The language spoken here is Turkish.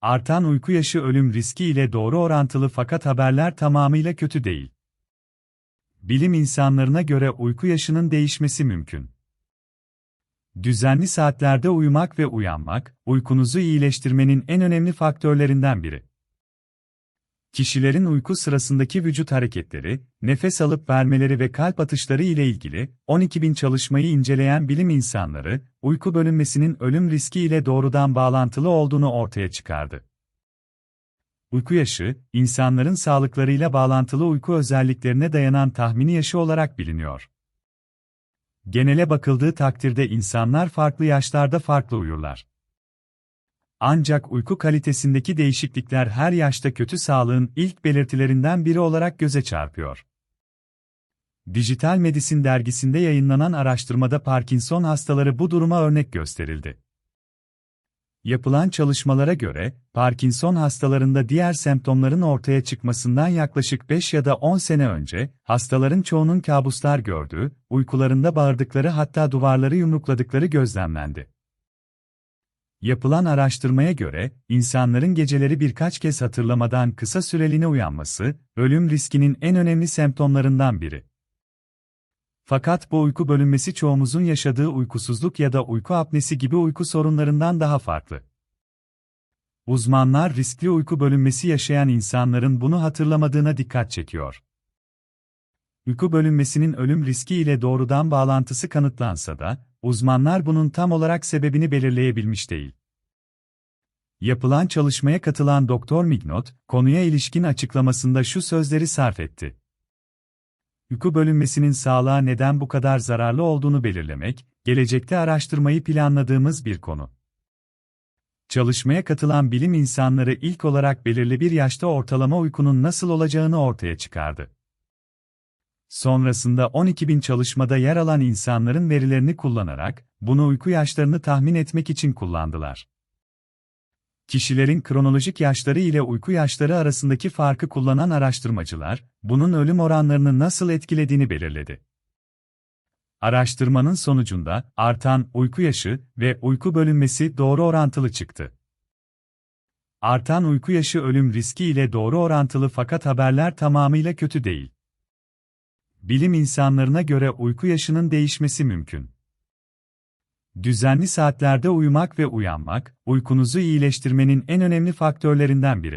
Artan uyku yaşı ölüm riski ile doğru orantılı fakat haberler tamamıyla kötü değil. Bilim insanlarına göre uyku yaşının değişmesi mümkün. Düzenli saatlerde uyumak ve uyanmak, uykunuzu iyileştirmenin en önemli faktörlerinden biri. Kişilerin uyku sırasındaki vücut hareketleri, nefes alıp vermeleri ve kalp atışları ile ilgili 12.000 çalışmayı inceleyen bilim insanları, uyku bölünmesinin ölüm riski ile doğrudan bağlantılı olduğunu ortaya çıkardı. Uyku yaşı, insanların sağlıklarıyla bağlantılı uyku özelliklerine dayanan tahmini yaşı olarak biliniyor. Genele bakıldığı takdirde insanlar farklı yaşlarda farklı uyurlar. Ancak uyku kalitesindeki değişiklikler her yaşta kötü sağlığın ilk belirtilerinden biri olarak göze çarpıyor. Dijital Medicine dergisinde yayınlanan araştırmada Parkinson hastaları bu duruma örnek gösterildi. Yapılan çalışmalara göre, Parkinson hastalarında diğer semptomların ortaya çıkmasından yaklaşık 5 ya da 10 sene önce, hastaların çoğunun kabuslar gördüğü, uykularında bağırdıkları hatta duvarları yumrukladıkları gözlemlendi. Yapılan araştırmaya göre, insanların geceleri birkaç kez hatırlamadan kısa süreliğine uyanması, ölüm riskinin en önemli semptomlarından biri. Fakat bu uyku bölünmesi çoğumuzun yaşadığı uykusuzluk ya da uyku apnesi gibi uyku sorunlarından daha farklı. Uzmanlar riskli uyku bölünmesi yaşayan insanların bunu hatırlamadığına dikkat çekiyor. Uyku bölünmesinin ölüm riski ile doğrudan bağlantısı kanıtlansa da, uzmanlar bunun tam olarak sebebini belirleyebilmiş değil. Yapılan çalışmaya katılan Doktor Mignot, konuya ilişkin açıklamasında şu sözleri sarf etti. Uyku bölünmesinin sağlığa neden bu kadar zararlı olduğunu belirlemek, gelecekte araştırmayı planladığımız bir konu. Çalışmaya katılan bilim insanları ilk olarak belirli bir yaşta ortalama uykunun nasıl olacağını ortaya çıkardı. Sonrasında 12 bin çalışmada yer alan insanların verilerini kullanarak, bunu uyku yaşlarını tahmin etmek için kullandılar. Kişilerin kronolojik yaşları ile uyku yaşları arasındaki farkı kullanan araştırmacılar, bunun ölüm oranlarını nasıl etkilediğini belirledi. Araştırmanın sonucunda, artan uyku yaşı ve uyku bölünmesi doğru orantılı çıktı. Artan uyku yaşı ölüm riski ile doğru orantılı fakat haberler tamamıyla kötü değil. Bilim insanlarına göre uyku yaşının değişmesi mümkün. Düzenli saatlerde uyumak ve uyanmak, uykunuzu iyileştirmenin en önemli faktörlerinden biri.